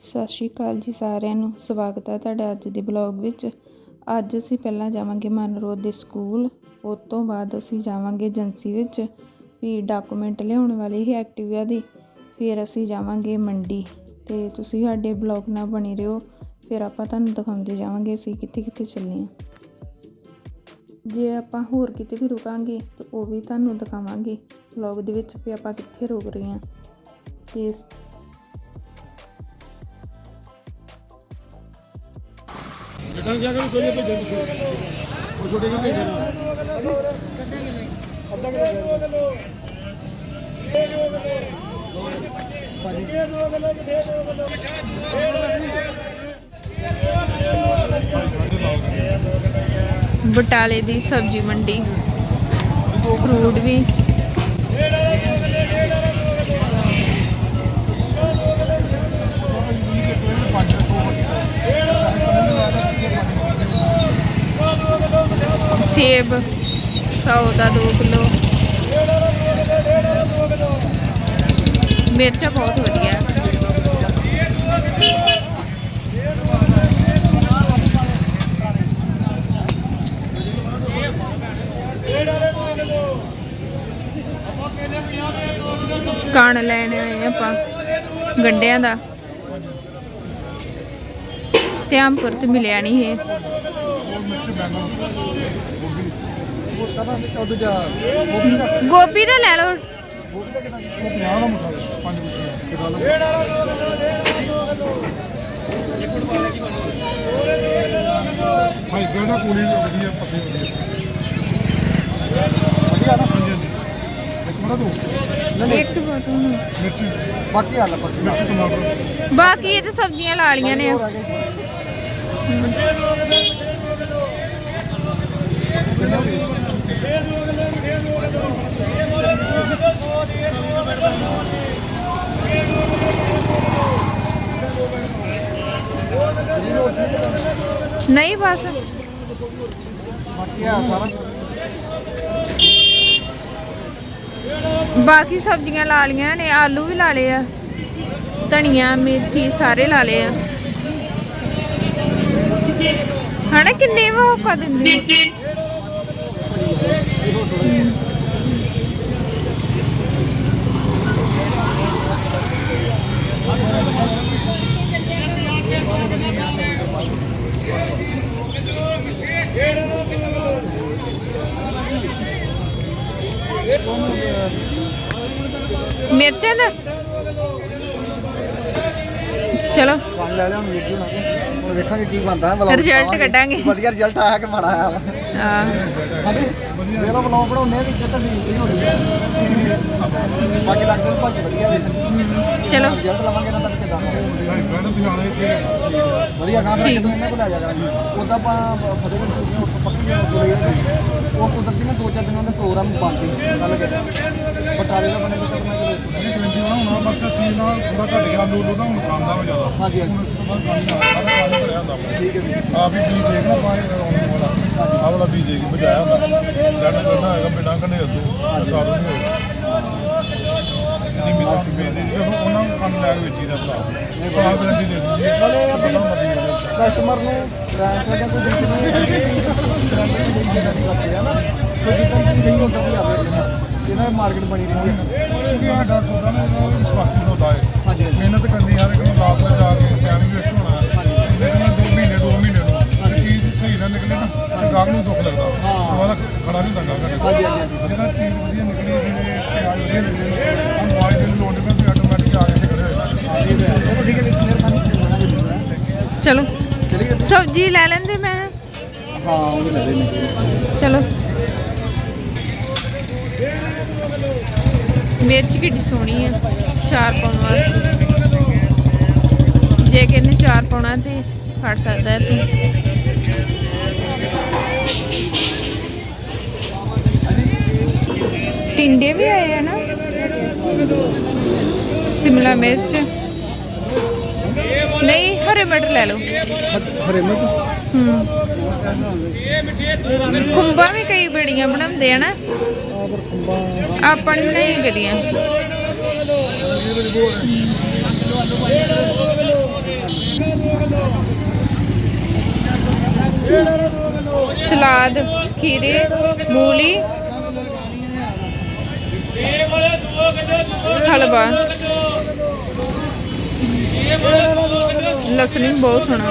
ਸਤਿ ਸ਼੍ਰੀ ਅਕਾਲ ਜੀ ਸਾਰਿਆਂ ਨੂੰ। ਸਵਾਗਤ ਹੈ ਤੁਹਾਡਾ ਅੱਜ ਦੇ ਬਲੌਗ ਵਿੱਚ। ਅੱਜ ਅਸੀਂ ਪਹਿਲਾਂ ਜਾਵਾਂਗੇ ਮਨਰੋਡ ਦੇ ਸਕੂਲ। ਉਸ ਤੋਂ ਬਾਅਦ ਅਸੀਂ ਜਾਵਾਂਗੇ ਏਜੰਸੀ ਵਿੱਚ ਵੀ ਡਾਕੂਮੈਂਟ ਲਿਆਉਣ ਵਾਲੇ ਹੀ ਐਕਟਿਵਾ ਦੀ। ਫਿਰ ਅਸੀਂ ਜਾਵਾਂਗੇ ਮੰਡੀ। ਤੇ ਤੁਸੀਂ ਸਾਡੇ ਬਲੌਗ ਨਾਲ ਬਣੇ ਰਹੋ। ਫਿਰ ਆਪਾਂ ਤੁਹਾਨੂੰ ਦਿਖਾਉਂਦੇ ਜਾਵਾਂਗੇ ਅਸੀਂ ਕਿੱਥੇ ਕਿੱਥੇ ਚੱਲੇ ਹਾਂ। ਜੇ ਆਪਾਂ ਹੋਰ ਕਿਤੇ ਵੀ ਰੁਕਾਂਗੇ ਤਾਂ ਉਹ ਵੀ ਤੁਹਾਨੂੰ ਦਿਖਾਵਾਂਗੇ। ਵਲੌਗ ਦੇ ਵਿੱਚ ਵੀ ਆਪਾਂ ਕਿੱਥੇ ਰੁਕ ਰਹੇ ਹਾਂ। ਤੇ ਇਸ- ਜਾ ਕੇ ਕੋਈ ਭੇਜੋ ਤੁਸੀਂ ਉਹ ਛੋਟੇ ਜਿਹੇ ਭੇਜੋ ਅੱਧਾ ਕਿਲੋ ਬਟਾਲੇ ਦੀ ਸਬਜ਼ੀ ਮੰਡੀ ਫਰੂਟ ਵੀ। ਸੇਬ 100 ਦਾ 2 ਕਿਲੋ ਮਿਰਚਾਂ ਬਹੁਤ ਵਧੀਆ ਹੈ। ਕਣ ਲੈਣ ਆਏ ਆਪਾਂ, ਗੰਡਿਆਂ ਦਾ ਤੇ ਆਮਪੁਰ ਤੇ ਮਿਲਿਆ ਨਹੀਂ ਇਹ। ਗੋਭੀ ਦਾ ਲੈ ਲਓ। ਗੋਭੀ ਦਾ ਕਿੰਨਾ ਉਹ 50 ਦਾ ਮੁੱਠਾ ਪੰਜ ਕੁਛੀਆਂ ਕਿੰਨਾ ਦਾ ਭਾਈ ਬੇੜਾ ਕੋਲੀ ਵਧੀਆ ਪੱਤੇ ਵਧੀਆ ਵਧੀਆ ਨਾ ਹਾਂਜੀ ਹਾਂਜੀ ਇੱਕ ਮਿੰਟ ਤੂੰ ਇੱਕ ਬੋਤਲ। ਨੂੰ। ਮਿਰਚ। ਬਾਕੀ ਹਾਲ ਪਰ ਮਿਰਚ ਟਮਾਟਰ। ਬਾਕੀ ਇਹ ਤਾਂ ਸਬਜ਼ੀਆਂ ਲਾ ਲੀਆਂ ਨੇ। ਨਹੀਂ ਬਸ। ਬਾਕੀ ਸਬਜ਼ੀਆਂ ਲਾ ਲੀਆਂ ਨੇ, ਆਲੂ ਵੀ ਲਾ ਲਏ ਆ, ਧਨੀਆ, ਮੇਥੀ ਸਾਰੇ ਲਾ ਲਏ ਆ। ਹਣਾ ਕਿੰਨੇ ਵਾ ਕਾ ਦਿੰਦੇ ਮਿਰਚਾਂ ਦਾ? ਚਲੋ। ਲੈ ਲਿਆ ਹੁਣ ਵੇਖੀ ਨਾ ਹੁਣ ਵੇਖਾਂਗੇ ਕੀ ਬਣਦਾ ਬਲੌਗ ਰਿਜ਼ਲਟ ਕੱਢਾਂਗੇ। ਵਧੀਆ ਰਿਜ਼ਲਟ ਆਇਆ ਕਿ ਮਾੜਾ ਆਇਆ ਵਾ। ਆ ਹਾਂਜੀ ਵੇਖ ਲਓ ਬਲੌਗ ਬਣਾਉਂਦੇ ਆ ਕਿ ਕਿਤੇ ਨਹੀਂ ਹੋ ਰਹੀ ਬਾਕੀ ਲੱਗਦਾ ਭਾਜੀ ਵਧੀਆ ਚਲੋ। ਰਿਜ਼ਲਟ ਲਵਾਂਗੇ ਨਾ ਤਾਂ ਕਿਦਾਂ ਵਧੀਆ ਕੰਮ। ਰੱਖ ਤੂੰ ਇਹਨਾਂ ਕੋਲ ਆ ਜਾ। ਕਰਾਂਗੇ ਉਦਾਂ ਆਪਾਂ ਫਤਿਹਗੜ੍ਹ ਚੂੜੀਆਂ ਉੱਥੇ ਪੱਕੀ ਜੁੜੇ ਉਹ ਕੁਦਰਤੀ ਨਾ ਦੋ ਚਾਰ ਦਿਨਾਂ ਦੇ ਪ੍ਰੋਗਰਾਮ ਬੰਦ ਕੱਲ ਗਏ ਬਟਾਲੇ ਦਾ ਬਣੇ ਤਾਂ ਕਰਨਾ ਇਹ 21 ਹੋਣਾ ਬਸ ਸੀ ਨਾਲ ਥੋੜਾ ਘਟ ਗਿਆ ਆਲੂ ਉਹਦਾ ਹੁਣ ਖਾਂਦਾ ਵਾ ਜ਼ਿਆਦਾ। ਹਾਂਜੀ ਹਾਂਜੀ। ਇਸ ਤੋਂ ਬਾਅਦ ਪਾਣੀ ਨਾਲ ਸਾਰਾ ਪਾਣੀ ਭਰਿਆ ਹੁੰਦਾ। ਠੀਕ ਹੈ ਜੀ। ਆਪ ਹੀ ਬੀਜ ਦੇਖਣਾ ਪਾਣੀ ਆਉਣ ਵਾਲਾ। ਆਹ ਵਾਲਾ ਬੀਜ ਦੇਖ ਬਜਾਇਆ ਹੁੰਦਾ। ਸੈੱਟ ਕਰਨਾ ਹੈਗਾ ਬਿਨਾਂ ਕੰਡੇ ਤੋਂ ਸਾਰੂ ਨਹੀਂ ਹੋਏਗਾ ਜੀ ਮੇਰਾ ਬੇਦੀ ਜਦੋਂ ਉਹਨਾਂ ਨੂੰ ਕੰਮ ਲੈ ਕੇ ਵੇਚੀ ਦਾ ਭਰਾ। ਭਰਾ ਗਰੰਟੀ ਦੇ ਪਤਾ ਮਰਦੀ ਉਹਦੇ ਕਸਟਮਰ ਨੂੰ ਗ੍ਰਾਂਟ ਜਾਂ ਕੋਈ ਦਿੱਕਤ ਨਹੀਂ ਹੈ। ਨਹੀਂ ਦੇਈ ਜਾਂਦੀ ਕਰਦੇ ਆ ਨਾ। ਕੋਈ ਜਿੱਦਾਂ ਦੀ ਨਹੀਂ ਹੁੰਦਾ ਵੀ ਆਵੇ ਇਹਨਾਂ ਮਾਰਕੀਟ ਬਣੀ ਰਹੀ ਹੈ ਕਿਉਂਕਿ ਸਾਡਾ ਸੌਦਾ ਨਾ ਉਹ ਵਿਸ਼ਵਾਸੀ ਸੌਦਾ ਹੈ ਮਿਹਨਤ ਕਰਨੀ ਹਰ ਇੱਕ ਨੂੰ ਰਾਤ ਨੂੰ ਜਾ ਕੇ ਟਾਈਮ ਵੀ ਵੇਸਟ ਹੋਣਾ ਲੇਕਿਨ ਦੋ ਮਹੀਨੇ ਦੋ ਮਹੀਨੇ ਨੂੰ ਜੇ ਚੀਜ਼ ਸਹੀ ਨਾ ਨਿਕਲੇ ਨਾ ਤੇ ਗਾਹਕ ਨੂੰ ਦੁੱਖ ਲੱਗਦਾ। ਹਾਂ। ਦੁਬਾਰਾ ਖੜਾ ਨਹੀਂ ਹੁੰਦਾ ਗਾਹਕ ਹਾਂਜੀ ਹਾਂਜੀ ਜਿਹੜਾ ਚੀਜ਼ ਵਧੀਆ ਨਿਕਲੀ ਜਿਵੇਂ ਪਿਆਜ਼ ਵਧੀਆ ਨਿਕਲੇ ਹੁਣ ਵਾਜ ਦੇ ਲੋਡ ਤੇ ਵੀ ਆਟੋਮੈਟਿਕ ਆ ਕੇ। ਚਲੋ ਠੀਕ ਹੈ ਜੀ ਮਿਹਰਬਾਨੀ। ਚਲੋ। ਚਲਿਏ। ਸਬਜ਼ੀ ਲੈ ਲੈਂਦੇ ਮੈਂ। ਹਾਂ ਉਹ ਵੀ ਲੈ ਦੇ ਨੇ। ਚਲੋ। ਮਿਰਚ ਕਿੱਡੀ ਸੋਹਣੀ ਹੈ ਚਾਰ ਪਾਉਣ ਵਾਸਤੇ। ਜੇ ਕਹਿੰਦੇ ਚਾਰ ਪਾਉਣਾ ਤੇ ਫੜ ਸਕਦਾ ਹੈ ਤੂੰ। ਟਿੰਡੇ ਵੀ ਆਏ ਆ ਨਾ? ਸ਼ਿਮਲਾ ਮਿਰਚ। ਨਹੀਂ ਹਰੇ ਮਟਰ ਲੈ ਲਓ। ਹਰੇ ਮਿਰਚ? ਹੂੰ। ਖੁੰਬਾਂ ਵੀ ਕਈ ਬੜੀਆਂ ਬਣਾਉਂਦੇ ਆ ਨਾ। सलाद खीरे मूली हलवा लसन बहुत सोना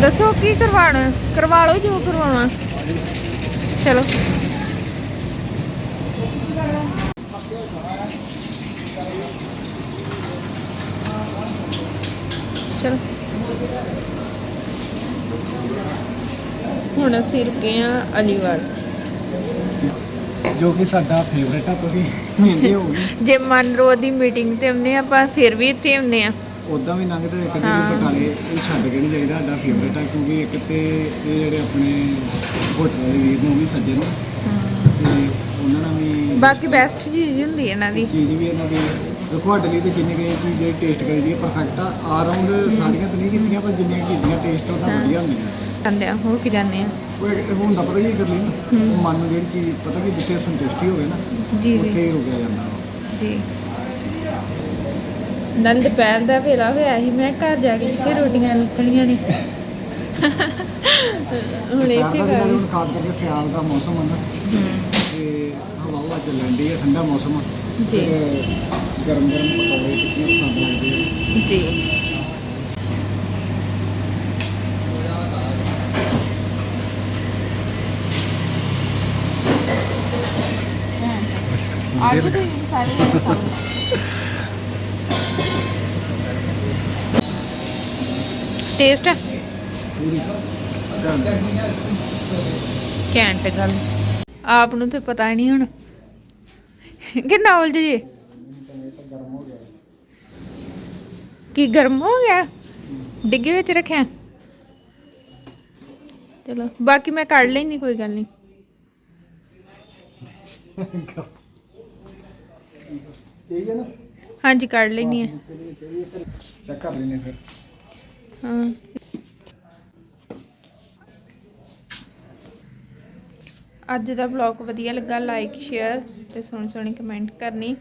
ਦੱਸੋ ਕੀ ਕਰਵਾਉਣਾ ਕਰਵਾ ਲਓ ਜੋ ਕਰਵਾਉਣਾ। ਚਲੋ। ਚਲੋ। ਹੁਣ ਅਸੀਂ ਰੁਕੇ ਆ ਅਲੀਵਾਲ। ਜੋ ਕਿ ਸਾਡਾ ਫੇਵਰੇਟ ਆ ਤੁਸੀਂ। ਮਹਿੰਦੇ ਹੋਗੇ ਜੇ ਮਨਰੋ ਦੀ ਮੀਟਿੰਗ ਤੇ ਆਉਂਦੇ ਆ ਆਪਾਂ ਫਿਰ ਵੀ ਇੱਥੇ ਆਉਂਦੇ ਆ ਉਦਾਂ ਵੀ ਲੰਘਦੇ ਕਦੇ। ਵੀ ਬਟਾਲੇ ਇਹ ਛੱਡ ਕੇ ਨਹੀਂ ਜਾਈਦਾ ਸਾਡਾ ਫੇਵਰੇਟ ਆ ਕਿਉਂਕਿ ਇੱਕ ਤੇ ਇਹ ਜਿਹੜੇ ਆਪਣੇ ਹੋਟਲ ਵਾਲੇ ਵੀਰ ਨੂੰ ਵੀ ਸੱਜਣ ਨੇ। ਤੇ ਉਹਨਾਂ ਨਾਲ ਵੀ ਬਾਕੀ ਬੈਸਟ ਚੀਜ਼ ਹੁੰਦੀ ਹੈ ਇਹਨਾਂ ਦੀ। ਚੀਜ਼ ਵੀ ਇਹਨਾਂ ਦੀ। ਦੇਖੋ ਸਾਡੇ ਲਈ ਤੇ ਜਿੰਨੀ ਕੁ ਚੀਜ਼ ਜਿਹੜੀ ਟੇਸਟ ਕਰੀ ਦੀ ਪਰਫੈਕਟ ਆ। ਆ ਰਾਉਂਡ ਸਾਰੀਆਂ ਤਾਂ ਨਹੀਂ ਕੀਤੀਆਂ ਪਰ ਜਿੰਨੀਆਂ ਕੀਤੀਆਂ ਟੇਸਟ ਉਹਦਾ ਵਧੀਆ ਹੁੰਦੀਆਂ। ਜਾਂਦੇ ਆ ਹੋ ਕੇ ਜਾਂਦੇ ਆ? ਉਹ ਇੱਕ ਹੁੰਦਾ ਪਤਾ ਕੀ ਕਰ ਲਈ ਮਨ ਨੂੰ ਜਿਹੜੀ ਚੀਜ਼ ਪਤਾ ਕਿ ਜਿੱਥੇ ਸੰਤੁਸ਼ਟੀ ਹੋਵੇ ਨਾ ਜੀ। ਉੱਥੇ ਹੀ ਰੁਕਿਆ ਜਾਂਦਾ। ਜੀ। ਨਾਲ ਦੁਪਹਿਰ ਦਾ ਵੇਲਾ ਹੋਇਆ ਸੀ ਮੈਂ ਘਰ ਜਾ ਕੇ ਕਿ ਰੋਟੀਆਂ ਲੱਕਣੀਆਂ ਨੇ। ਹੁਣ ਇੱਥੇ ਵੀ ਕਰ? ਹੁਣ ਖਾਸ ਕਰਕੇ ਸਿਆਲ ਦਾ ਮੌਸਮ ਨਾ ਤੇ ਹਵਾ ਹਵਾ ਚੱਲਣ ਦੀ ਹੈ ਠੰਡਾ ਮੌਸਮ ਜੀ। ਤੇ ਗਰਮ ਗਰਮ ਪਕੌੜੇ ਕਿੰਨੇ ਪਸੰਦ ਲੱਗਦੇ ਆ। ਜੀ। ਆਲੂ ਦੇ ਸਾਰੇ ਟੇਸਟ ਹੈ? ਘੈਂਟ ਗੱਲ। ਆਪ ਨੂੰ ਤੇ ਪਤਾ ਹੀ ਨਹੀਂ ਹੁਣ। ਕਿੰਨਾ ਉਲਝ ਜੇ? ਕੀ ਗਰਮ ਹੋ ਗਿਆ? ਡਿੱਗੇ ਵਿੱਚ ਰੱਖਿਆ? ਚਲੋ ਬਾਕੀ ਮੈਂ ਕੱਢ ਲੈਣੀ ਕੋਈ ਗੱਲ ਨਹੀਂ। ਠੀਕ ਹੈ ਨਾ? ਹਾਂਜੀ ਕੱਢ ਲੈਣੀ ਹੈ। ਚੈੱਕ ਕਰ ਲੈਨੇ ਫਿਰ। ਹਾਂ। ਅੱਜ ਦਾ ਵਲੌਗ ਵਧੀਆ ਲੱਗਾ ਲਾਈਕ ਸ਼ੇਅਰ ਤੇ ਸੋਹਣੀ ਸੋਹਣੀ ਕਮੈਂਟ ਕਰਨੀ।